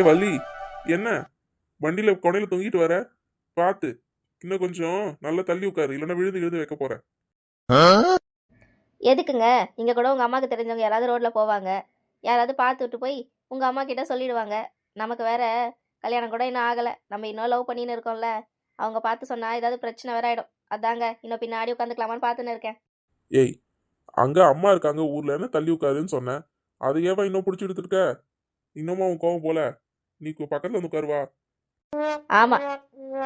ஏ வள்ளி என்ன? வண்டியில கொடையில தொங்கிட்டு வர? பார்த்து இன்னும் கொஞ்சம் நல்லா தள்ளி உட்காரு இல்லைன்னா விழுது விழுது வைக்க போற. எதுக்குங்க? இங்கே கூட உங்கள் அம்மாவுக்கு தெரிஞ்சவங்க யாராவது ரோட்டில் போவாங்க. யாராவது பார்த்து விட்டு போய் உங்கள் அம்மா கிட்ட சொல்லிடுவாங்க. நமக்கு வேற கல்யாணம் கூட இன்னும் ஆகலை. நம்ம இன்னும் லவ் பண்ணின்னு இருக்கோம்ல. அவங்க பார்த்து சொன்னால் ஏதாவது பிரச்சனை வேற ஆகிடும் அதாங்க இன்னும் பின்னாடி உட்காந்துக்கலாமான்னு பார்த்துன்னு இருக்கேன். ஏய் அங்க அம்மா இருக்காங்க ஊர்லன்னு தள்ளி உட்காருன்னு சொன்னேன் அதை ஏவா இன்னும் பிடிச்சி எடுத்துருக்க? இன்னுமா உன் கோவம் போல? நீ பக்கத்துல வந்து உட்காருவா ஆமா.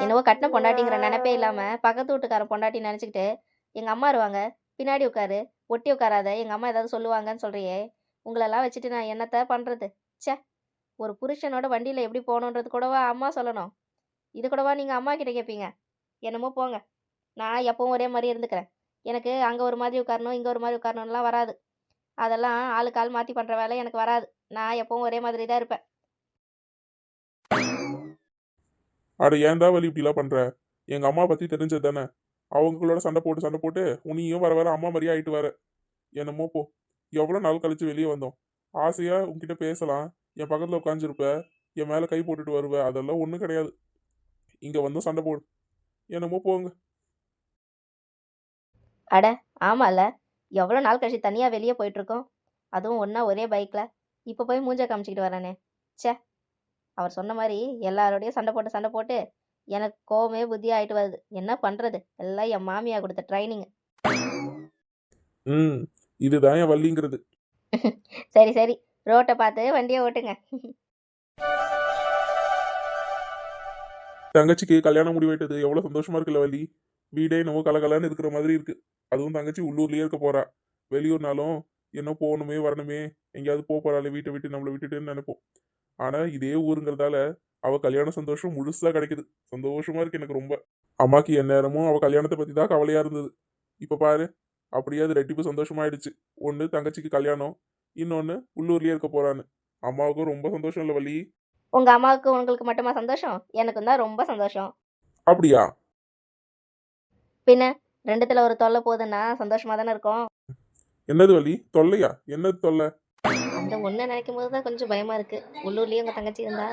என்னவோ கட்டின பொண்டாட்டிங்கிற நினைப்பே இல்லாம பக்கத்து வீட்டுக்காரன் பொண்டாட்டி நினைச்சுக்கிட்டு எங்க அம்மா இருவாங்க பின்னாடி உட்காரு. ஒட்டி உட்காராத. எங்க அம்மா ஏதாவது சொல்லுவாங்கன்னு சொல்றியே. உங்களெல்லாம் வச்சுட்டு நான் என்னத்த பண்றது? ச்சே. ஒரு புருஷனோட வண்டியில எப்படி போகணுன்றது கூடவா அம்மா சொல்லணும். இது கூடவா நீங்க அம்மா கிட்ட கேட்பீங்க என்னமோ போங்க. நான் எப்பவும் ஒரே மாதிரி இருந்துக்கிறேன். எனக்கு அங்கே ஒரு மாதிரி உட்காரணும் இங்கே ஒரு மாதிரி உட்காரணும்லாம் வராது. அதெல்லாம் ஆளுக்கு ஆள் மாற்றி பண்ணுற வேலை எனக்கு வராது. நான் எப்பவும் ஒரே மாதிரி தான் இருப்பேன். அட ஏன்டா வலி இப்படிலாம் பண்ற? எங்க அம்மா பத்தி தெரிஞ்சது தானே? அவங்களோட சண்டை போட்டு சண்டை போட்டு உனியும் வர வர அம்மா மாதிரியே ஆயிட்டு வர. என்னமோ போ. எவ்வளோ நாள் கழிச்சு வெளியே வந்தோம். ஆசையா உன்கிட்ட பேசலாம். என் பக்கத்தில் உட்காந்துருப்ப என் மேலே கை போட்டுட்டு வருவ. அதெல்லாம் ஒன்றும் கிடையாது. இங்கே வந்தும் சண்டை போடு. என்னமோ போங்க. அட ஆமால எவ்வளோ நாள் கழிச்சு தனியாக வெளியே போயிட்டுருக்கோம் அதுவும் ஒன்றா ஒரே பைக்கில் இப்போ போய் மூஞ்ச காமிச்சிக்கிட்டு வரானே ச்சே. அவர் சொன்ன மாதிரி எல்லாரோடையும் சண்டை போட்டு சண்டை போட்டு எனக்கு கோவமே புத்தி ஆயிட்டு வருது. என்ன பண்ணுறது எல்லாம் என் மாமியா கொடுத்த ட்ரைனிங் ம் இதுதான் என் வள்ளிங்கிறது. சரி சரி. ரோட்டை பார்த்து வண்டியை ஓட்டுங்க. தங்கச்சிக்கு கல்யாணம் முடிவாயிட்டது எவ்வளவு சந்தோஷமா இருக்குல்ல வள்ளி. வீடே என்னவோ கலகலன்னு இருக்கிற மாதிரி இருக்கு. அதுவும் தங்கச்சி உள்ளூர்லயே இருக்க போறா. வெளியூர்னாலும் என்ன போகணுமே வரணுமே. எங்கேயாவது போக போறாள் வீட்டை விட்டு நம்மளை விட்டுட்டுன்னு நினைப்போம். ஆனா இதே ஊருங்கிறதால அவ கல்யாண சந்தோஷம் முழுசா கிடைக்குது. சந்தோஷமா இருக்கு எனக்கு ரொம்ப. அம்மாக்கு எந்நேரமும் அவ கல்யாணத்தை பத்தி தான் கவலையா இருந்தது. இப்ப பாரு அப்படியே அது ரெட்டிப்பு சந்தோஷமாயிடுச்சு. ஒண்ணு தங்கச்சிக்கு கல்யாணம். இன்னொன்னு உள்ளூர்லயே இருக்க போறான்னு. அம்மாவுக்கும் ரொம்ப சந்தோஷம் இல்லை வள்ளி. உங்கள் அம்மாவுக்கு உங்களுக்கு மட்டுமா சந்தோஷம்? எனக்கும் தான் ரொம்ப சந்தோஷம். அப்படியா? பின்ன ரெண்டுத்தில் ஒரு தொல்லை போகுதுன்னா சந்தோஷமாக தானே இருக்கும்? என்னது வள்ளி? தொல்லையா? என்னது தொல்லை? அந்த ஒன்று நினைக்கும் போது தான் கொஞ்சம் பயமாக இருக்குது உள்ளூர்லேயே உங்கள் தங்கச்சி இருந்தா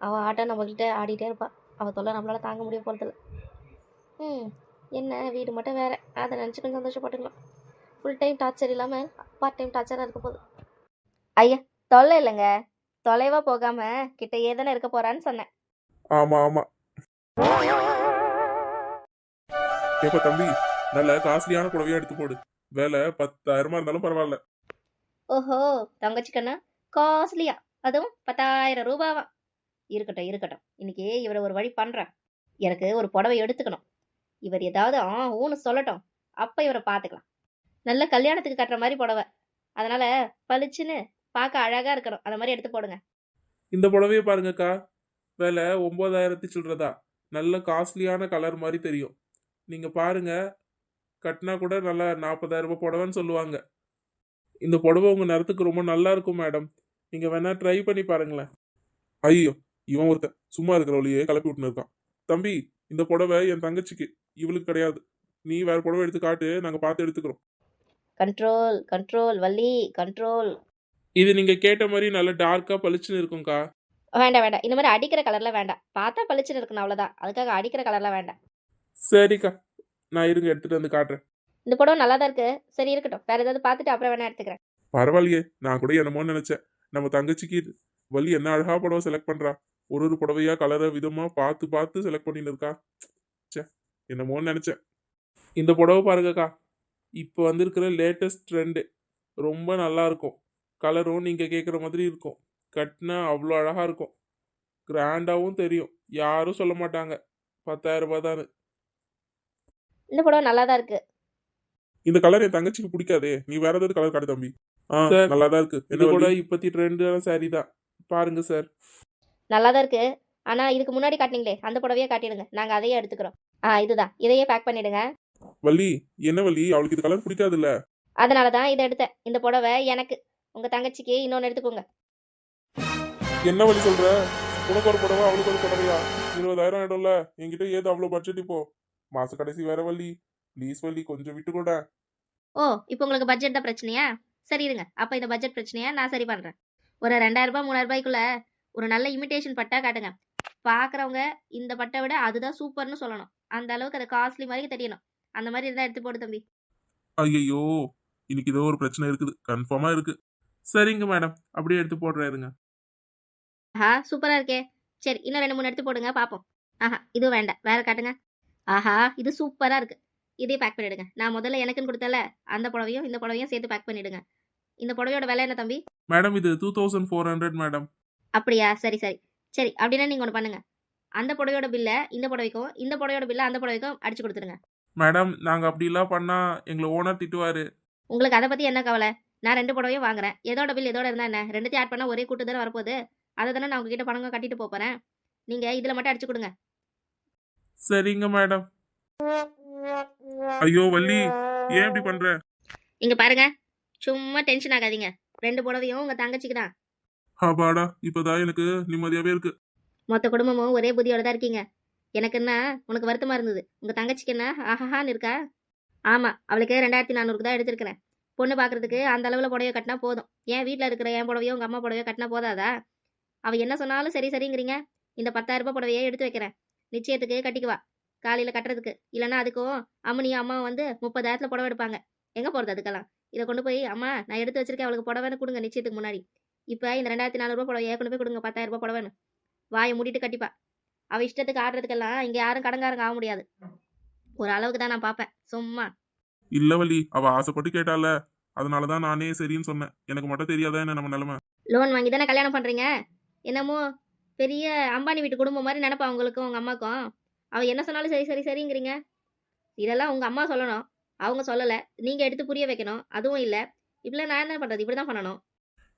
அவள் ஆட்டம் நம்மக்கிட்ட ஆடிட்டே இருப்பாள் அவள் தொல்லை நம்மளால தாங்க முடிய போகிறதில்ல ம் என்ன வீடு மட்டும் வேறு. அதை நினச்சி கொஞ்சம் சந்தோஷப்பட்டுக்கலாம். ஃபுல் டைம் டார்ச்சர் இல்லாமல் பார்ட் டைம் டார்ச்சராக இருக்க போகுது. ஐயா தொல்லை இல்லைங்க. தொலைவாக போகாமல் கிட்டேயே தானே இருக்க போகிறான்னு சொன்னேன். ஆமா ஆமா. ஏப்பா தம்பி நல்ல காஸ்ட்லியான புடவையா எடுத்து போடு. வேலை பத்தாயிரமா இருந்தாலும் பரவாயில்ல. ஓஹோ தங்கச்சிக்கண்ணா? காஸ்ட்லியா. அதுவும் பத்தாயிரம் ரூபாவா? இருக்கட்டும் இருக்கட்டும். இன்னைக்கு இவரை ஒரு வழி பண்ணுறேன் எனக்கு ஒரு புடவை எடுத்துக்கணும். இவர் ஏதாவது ஆ ஊன்னு சொல்லட்டும். அப்ப இவரை பார்த்துக்கலாம். நல்ல கல்யாணத்துக்கு கட்டுற மாதிரி புடவை. அதனால பளிச்சுன்னு பார்க்க அழகா இருக்கணும். அந்த மாதிரி எடுத்து போடுங்க. இந்த புடவையை பாருங்கக்கா. விலை ஒன்பதாயிரத்தி சில்லறதா? நல்ல காஸ்ட்லியான கலர் மாதிரி தெரியும். நீங்க பாருங்க. கட்டினா கூட நல்லா நாற்பதாயிரம் ரூபாய் புடவைன்னு சொல்லுவாங்க. இந்த புடவை உங்க நிறத்துக்கு ரொம்ப நல்லா இருக்கும் மேடம் நீங்க வேணா ட்ரை பண்ணி பாருங்களேன். ஐயோ இவன் ஒருத்தன் சும்மா இருக்கிற வழியே கிளப்பி விட்டுன்னு இருக்கான் தம்பி இந்த புடவை என் தங்கச்சிக்கு இவளுக்கு கிடையாது. நீ வேற புடவை எடுத்து காட்டு நாங்க பார்த்து எடுத்துக்கிறோம். கண்ட்ரோல் கண்ட்ரோல் வள்ளி கண்ட்ரோல் இது நீங்க கேட்ட மாதிரி நல்ல டார்க்கா பளிச்சுன்னு இருக்கும்க்கா. வேண்டாம் வேண்டாம். இந்த மாதிரி அடிக்கிற கலர்ல வேண்டாம். பார்த்தா பளிச்சுன்னு இருக்கணும் அவ்வளவுதான். அதுக்காக அடிக்கிற கலர்ல வேண்டாம். சரிக்கா. நான் இருங்க எடுத்துட்டு வந்து காட்டுறேன். இந்த புடவை நல்லா தான் இருக்கு. சரி இருக்கட்டும். வேற ஏதாவது பார்த்துட்டு அப்புறம் வேணா எடுத்துக்கிறேன். பரவாயில்லையே. நான் கூட என்னமோ நினைச்சேன். நம்ம தங்கச்சிக்கு வள்ளி என்ன அழகா புடவை செலக்ட் பண்றா. ஒரு ஒரு புடவையா கலரை விதமா பார்த்து பார்த்து செலக்ட் பண்ணின்னு இருக்கா. ச்சே என்னமோன்னு நினைச்சேன். இந்த புடவை பாருங்கக்கா. இப்போ வந்திருக்கிற லேட்டஸ்ட் ட்ரெண்டு ரொம்ப நல்லா இருக்கும். கலரும் நீங்க கேட்குற மாதிரி இருக்கும். கட்டினா அவ்வளோ அழகா இருக்கும். கிராண்டாவும் தெரியும். யாரும் சொல்ல மாட்டாங்க. பத்தாயிரம் ரூபாய் தானு இந்த புடவை நல்லா தான் இருக்கு. இந்த கலர் என் தங்கச்சிக்கு பிடிக்காதே. நீ வேற ஏதாவது கலர் காட்டு தம்பி. ஆ சார், நல்லா தான் இருக்கு. இது இது கூட? இப்பத்தி ட்ரெண்டான சாரி தான் பாருங்க சார் நல்லா தான் இருக்கு. ஆனா இதுக்கு முன்னாடி காட்டினீங்களே அந்த புடவையே காட்டிடுங்க. நாங்க அதையே எடுத்துக்கிறோம். ஆ இதுதான். இதையே பேக் பண்ணிடுங்க. வள்ளி என்ன வள்ளி? அவளுக்கு இது கலர் பிடிக்காதுல்ல. அதனால தான் இதை எடுத்தேன். இந்த புடவை எனக்கு. உங்க தங்கச்சிக்கு இன்னொன்று எடுத்துக்கோங்க. என்ன வழி சொல்ற? உனக்கு ஒரு புடவை அவளுக்கு ஒரு புடவையா? இருபதாயிரம் ஆயிடும்ல. என்கிட்ட ஏது அவ்வளோ பட்ஜெட் இப்போ? மாச கடைசி வேற வள்ளி. ப்ளீஸ் வள்ளி கொஞ்சம் விட்டு கூட ஓ இப்போ உங்களுக்கு பட்ஜெட் தான் பிரச்சனையா? சரி இருங்க. அப்போ இந்த பட்ஜெட் பிரச்சனையா நான் சரி பண்றேன். ஒரு ரெண்டாயிரம் ரூபாய் மூணாயிரம் ரூபாய்க்குள்ள ஒரு நல்ல இமிட்டேஷன் பட்டா காட்டுங்க. பார்க்குறவங்க இந்த பட்டை விட அதுதான் சூப்பர்னு சொல்லணும். அந்த அளவுக்கு அதை காஸ்ட்லி மாதிரி தெரியணும். அந்த மாதிரி இருந்தால் எடுத்து போடு தம்பி. ஐயையோ இன்னைக்கு ஏதோ ஒரு பிரச்சனை இருக்குது. கன்ஃபார்மா இருக்கு. சரிங்க மேடம் அப்படியே எடுத்து போடுறேன் இருங்க. ஆஹா சூப்பராக இருக்கே. சரி இன்னும் ரெண்டு மூணு எடுத்து போடுங்க பார்ப்போம் ஆஹா இதுவும் வேண்டாம். வேற காட்டுங்க. ஆஹா இது சூப்பராக இருக்கு. இதே பேக் பண்ணிடுங்க. நான் முதல்ல எனக்குன்னு கொடுத்தல அந்த புடவையும் இந்த புடவையும் சேர்த்து பேக் பண்ணிடுங்க. இந்த புடவையோட விலை என்ன தம்பி? மேடம் இது two thousand four hundred madam. அப்படியா? சரி சரி. சரி அப்படின்னா நீங்கள் ஒன்று பண்ணுங்க. அந்த புடவையோட பில்லை இந்த புடவைக்கும் இந்த புடவையோட பில்லை அந்த புடவைக்கும் அடிச்சு கொடுத்துருங்க மேடம் நாங்க அப்படிலாம் பண்ணா எங்களை ஓனர் திட்டுவாரு. உங்களுக்கு அதை பற்றி என்ன கவலை? நான் ரெண்டு புடவையும் வாங்குறேன். எதோட பில் எதோட இருந்தா என்ன? ரெண்டுத்தையும் ஆட் பண்ணால் ஒரே கூட்டு தானே வரப்போகுது. அதை தானே நான் உங்ககிட்ட பணங்க கட்டிட்டு போறேன். நீங்கள் இதில் மட்டும் அடிச்சு கொடுங்க. சரிங்க மேடம். ஐயோ வள்ளி. ஏன் இப்படி பண்ற? இங்கே பாருங்க. சும்மா டென்ஷன் ஆகாதீங்க. ரெண்டு புடவையும் உங்கள் தங்கச்சிக்கு தான். அப்பாடா இப்பதான் எனக்கு நிம்மதியாவே இருக்கு. மொத்த குடும்பமும் ஒரே புத்தியோட தான் இருக்கீங்க. எனக்கு என்ன உனக்கு வருத்தமாக இருந்தது? உங்கள் தங்கச்சிக்கு என்ன ஆஹான்னு இருக்கா? ஆமாம் அவளுக்கு ரெண்டாயிரத்தி நானூறுக்கு தான் எடுத்திருக்கிறேன். பொண்ணு பார்க்கறதுக்கு அந்த அளவில் புடவைய கட்டினா போதும். ஏன் வீட்டில் இருக்கிற என் புடவையோ உங்கள் அம்மா புடவையோ கட்டினா போதாதா? அவள் என்ன சொன்னாலும் சரி சரிங்கிறீங்க. இந்த பத்தாயிரம் ரூபாய் புடவையே எடுத்து வைக்கிறேன். நிச்சயத்துக்கு கட்டிக்குவா. காலையில் கட்டுறதுக்கு. இல்லைன்னா அதுக்கும் அம்மனியும் அம்மாவும் வந்து முப்பதாயிரத்தில் புடவை எடுப்பாங்க. எங்கே போகிறது அதுக்கெல்லாம்? இதை கொண்டு போய் அம்மா நான் எடுத்து வச்சிருக்கேன். அவளுக்கு புடவைன்னு கொடுங்க நிச்சயத்துக்கு முன்னாடி. இப்போ இந்த ரெண்டாயிரத்தி நானூறுபா புடவையை கொண்டு போய் கொடுங்க. பத்தாயிரம் ரூபாய் புடவைன்னு. வாயை மூடிட்டு கட்டிப்பா. அவ இஷ்டத்துக்கு ஆடுறதுக்கெல்லாம் இங்க யாரும் கடங்காரங்க ஆக முடியாது. ஒரு அளவுக்கு தான் நான் பார்ப்பேன் சும்மா. இல்ல வள்ளி. அவ ஆசைப்பட்டு கேட்டால. அதனாலதான் நானே சரின்னு சொன்னேன். எனக்கு மட்டும் தெரியாதா என்ன நம்ம நிலைமை? லோன் வாங்கி தானே கல்யாணம் பண்றீங்க? என்னமோ பெரிய அம்பானி வீட்டு குடும்பம் மாதிரி நினைப்பா உங்களுக்கும் உங்க அம்மாக்கும். அவ என்ன சொன்னாலும் சரி சரி சரிங்கிறீங்க. இதெல்லாம் உங்க அம்மா சொல்லணும். அவங்க சொல்லல. நீங்க எடுத்து புரிய வைக்கணும். அதுவும் இல்ல. இப்படிலாம் நான் என்ன பண்றது? இப்படிதான் பண்ணணும்.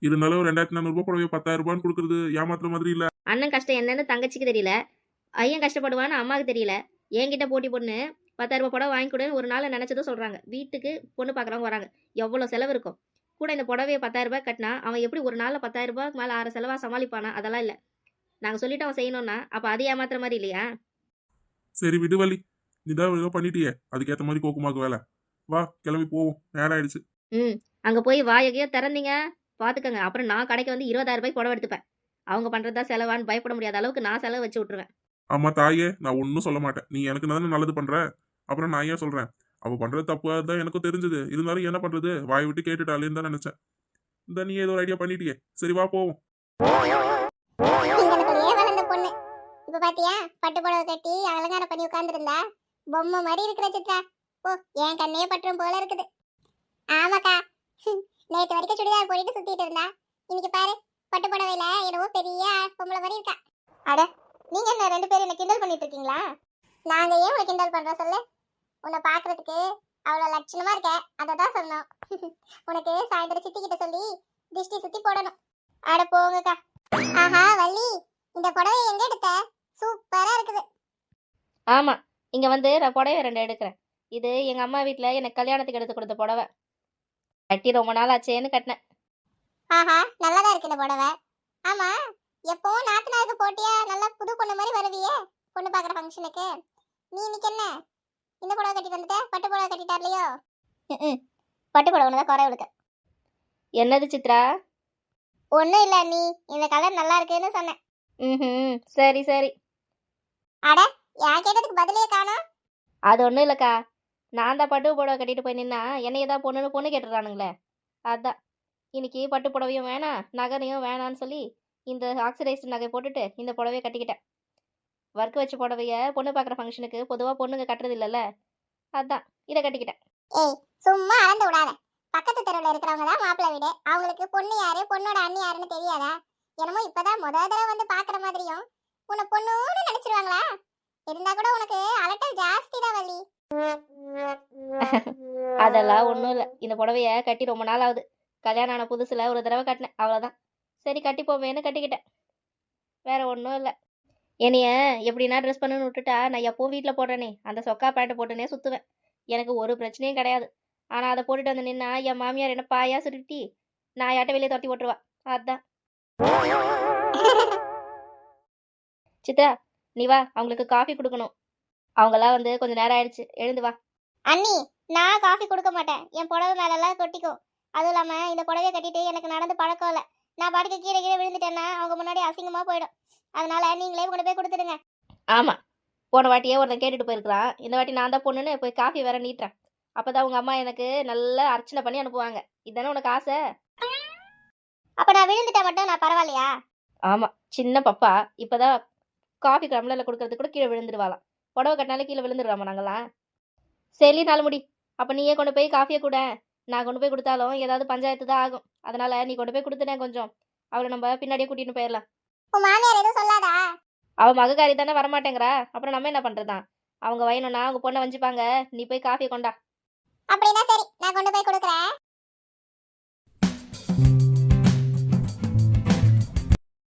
இருந்தாலும் ரெண்டாயிரத்தி நானூறு ரூபாய் புடவை பத்தாயிரம் ரூபான்னு கொடுக்கறது ஏமாத்துற மாதிரி இல்ல. அண்ணன் கஷ்டம் என்னன்னு தங்கச்சிக்கு தெரியல. ஐயன் கஷ்டப்படுவான்னு அம்மாவுக்கு தெரியல. என்கிட்ட போட்டி பொண்ணு பத்தாயிரம் ரூபாய் புடவை வாங்கி கொடுன்னு ஒரு நாள் நினைச்சதும் சொல்றாங்க. வீட்டுக்கு பொண்ணு பார்க்குறவங்க வராங்க. எவ்வளோ செலவு இருக்கும்? கூட இந்த புடவையை பத்தாயிரம் ரூபாய் கட்டினா அவன் எப்படி ஒரு நாளில் பத்தாயிரம் ரூபாய்க்கு மேலே ஆறு செலவா சமாளிப்பானா? அதெல்லாம் இல்லை. நாங்கள் சொல்லிட்டு அவன் செய்யணும்னா அப்போ அது ஏமாத்துற மாதிரி இல்லையா? சரி விடு வள்ளி. நீதான் ஏதோ பண்ணிட்டியே. அதுக்கேத்த மாதிரி கோக்குமாக்கு வேலை. வா கிளம்பி போவோம். நேரம் ஆயிடுச்சு. ம் அங்கே போய் வாயகையோ திறந்தீங்க. பார்த்துக்கங்க அப்புறம் நான் கடைக்கு வந்து இருபதாயிரம் ரூபாய்க்கு புடவை எடுத்துப்பேன். அவங்க பண்ணுறதா செலவான்னு பயப்பட முடியாத அளவுக்கு நான் செலவு வச்சு விட்ருவேன் ஆமா தாயே. நான் ஒன்னும் சொல்ல மாட்டேன். நீ எனக்கு தானே நல்லது பண்ற? அப்புறம் நான் ஏன் சொல்றேன்? அவ பண்றது தப்பா தான் எனக்கும் தெரிஞ்சது. இருந்தாலும் என்ன பண்றது? வாய் விட்டு கேட்டுட்டாலேன்னு தான் நினைச்சேன். இந்த நீ ஏதோ ஒரு ஐடியா பண்ணிட்டியே. சரி வா போவோம். இப்ப பாத்தியா? பட்டு புடவை கட்டி அலங்காரம் பண்ணி உட்கார்ந்துருந்தா? பொம்மை மாதிரி இருக்கிற சித்ரா. ஓ என் கண்ணே பற்றும் போல இருக்குது. ஆமாக்கா. நேற்று வரைக்கும் சுடிதார் போட்டுட்டு சுத்திட்டு இருந்தா. இன்னைக்கு பாரு பட்டு புடவையில என்னவோ பெரிய பொம்பளை மாதிரி இருக்கா. அட நீங்க என்ன ரெண்டு பேரும் என்ன கிண்டல் பண்ணிட்டு இருக்கீங்களா? நாங்க ஏன் உங்களை கிண்டல் பண்றோம் சொல்லு? உன்னை பாக்குறதுக்கு அவ்வளோ லட்சணமா இருக்க. அதை தான் சொன்னோம். உனக்கு சாயந்தரம் சித்தி கிட்ட சொல்லி திருஷ்டி சுத்தி போடணும். அட போங்கக்கா. ஆஹா வள்ளி இந்த புடவை எங்க எடுத்த? சூப்பரா இருக்குது. ஆமாம் இங்கே வந்து நான் புடவை ரெண்டு எடுக்கிறேன். இது எங்கள் அம்மா வீட்டில் எனக்கு கல்யாணத்துக்கு எடுத்து கொடுத்த புடவை. கட்டி ரொம்ப நாள் ஆச்சேன்னு கட்டினேன். ஆஹா நல்லாதான் இருக்கு இந்த புடவை. ஆமா எப்பவும் நாத்தனாருக்கு போட்டியா? நல்லா புது பொண்ணு மாதிரி வருவியே பொண்ணு பாக்குற ஃபங்க்ஷனுக்கு நீ இன்னைக்கு என்ன? இந்த புடவை கட்டிட்டு வந்துட்ட? பட்டு புடவை கட்டிட்டார்லையோ பட்டு புடவை தான் குறை இருக்கு என்னது சித்ரா? ஒன்றும் இல்லை நீ இந்த கலர் நல்லா இருக்குன்னு சொன்னேன் ம் சரி சரி. அட என் கேட்டதுக்கு பதிலே காணோம் அது ஒன்றும் இல்லைக்கா. நான் தான் பட்டு புடவை கட்டிட்டு போய் நின்னா என்னைய தான் பொண்ணுன்னு பொண்ணு கேட்டுறானுங்களே அதான். இன்னைக்கு பட்டு புடவையும் வேணாம் நகையும் வேணான்னு சொல்லி இந்த ஆக்சிடைஸ்டு நகை போட்டுட்டு இந்த புடவைய கட்டிக்கிட்டேன். ஒர்க் வச்ச புடவைய பொண்ணு பார்க்குற ஃபங்க்ஷனுக்கு பொதுவாக பொண்ணுங்க கட்டுறது இல்லைல்ல. அதான் இதை கட்டிக்கிட்டேன். ஏய் சும்மா அளந்து விடாத. பக்கத்து தெருவில் இருக்கிறவங்க தான் மாப்பிள்ளை வீடு. அவங்களுக்கு பொண்ணு யாரு பொண்ணோட அண்ணி யாருன்னு தெரியாதா? என்னமோ இப்பதான் முத தடவை வந்து பாக்குற மாதிரியும் உன்னை பொண்ணுன்னு நினைச்சிருவாங்களா? இருந்தா கூட உனக்கு அலட்டல் ஜாஸ்தி தான் வள்ளி. அதெல்லாம் ஒன்றும் இல்லை. இந்த புடவைய கட்டி ரொம்ப நாள் ஆகுது. கல்யாணம் ஆன புதுசில் ஒரு தடவை கட்டினேன். அவ்வளோதான் சரி கட்டி போவேன்னு கட்டிக்கிட்டேன். வேற ஒன்றும் இல்லை. என்னைய எப்படின்னா ட்ரெஸ் பண்ணுன்னு விட்டுட்டா நான் எப்பவும் வீட்டில் போடுறேனே அந்த சொக்கா பேண்ட்டை போட்டுனே சுற்றுவேன் எனக்கு ஒரு பிரச்சனையும் கிடையாது. ஆனால் அதை போட்டுட்டு வந்து நின்னா என் மாமியார் என்ன பாயா சுருட்டி நான் யாட்ட வெளியே துரத்தி போட்டுருவா. அதான். சித்ரா நீ வா அவங்களுக்கு காஃபி கொடுக்கணும். அவங்கெல்லாம் வந்து கொஞ்சம் நேரம் ஆயிடுச்சு. எழுந்து வா. அண்ணி நான் காஃபி கொடுக்க மாட்டேன். என் புடவை மேலெல்லாம் கொட்டிக்கும் அதுவும் இல்லாம இந்த புடவைய கட்டிட்டு எனக்கு நடந்து பழக்கம் இல்லை. நான் பாட்டுக்கு கீழே கீழே விழுந்துட்டேன்னா அவங்க முன்னாடி அசிங்கமா போயிடும். அதனால நீங்களே கொண்டு போய் கொடுத்துடுங்க. ஆமாம் போன வாட்டியே ஒருத்தன் கேட்டுட்டு போயிருக்கிறான். இந்த வாட்டி நான் தான் பொண்ணுன்னு போய் காஃபி வேற நீட்டுறேன். அப்போ தான் உங்கள் அம்மா எனக்கு நல்லா அர்ச்சனை பண்ணி அனுப்புவாங்க. இதானே உனக்கு ஆசை? அப்ப நான் விழுந்துட்டா மட்டும் நான் பரவாயில்லையா? ஆமாம் சின்ன பப்பா. இப்போ தான் காஃபி டம்ளரில் கொடுக்கறதுக்கு கூட கீழே விழுந்துருவாளாம் புடவை கட்டினாலே கீழே விழுந்துடுறாமா நாங்களாம் சரி நாலு முடி. அப்போ நீயே கொண்டு போய் காஃபியை கூட. நான் கொண்டு போய் கொடுத்தாலும் ஏதாவது பஞ்சாயத்து தான் ஆகும். அதனால நீ கொண்டு போய் கொடுத்துட்டேன் கொஞ்சம். அவளை நம்ம பின்னாடியே கூட்டிட்டு போயிடலாம் மாமியார் எதுவும் சொல்லாதா? அவ மகக்காரி தானே வரமாட்டேங்கிறா. அப்புறம் நம்ம என்ன பண்றதா அவங்க வயணும்னா அவங்க பொண்ணை வஞ்சிப்பாங்க. நீ போய் காஃபியை கொண்டா. அப்படின்னா சரி நான் கொண்டு போய் கொடுக்குறேன்.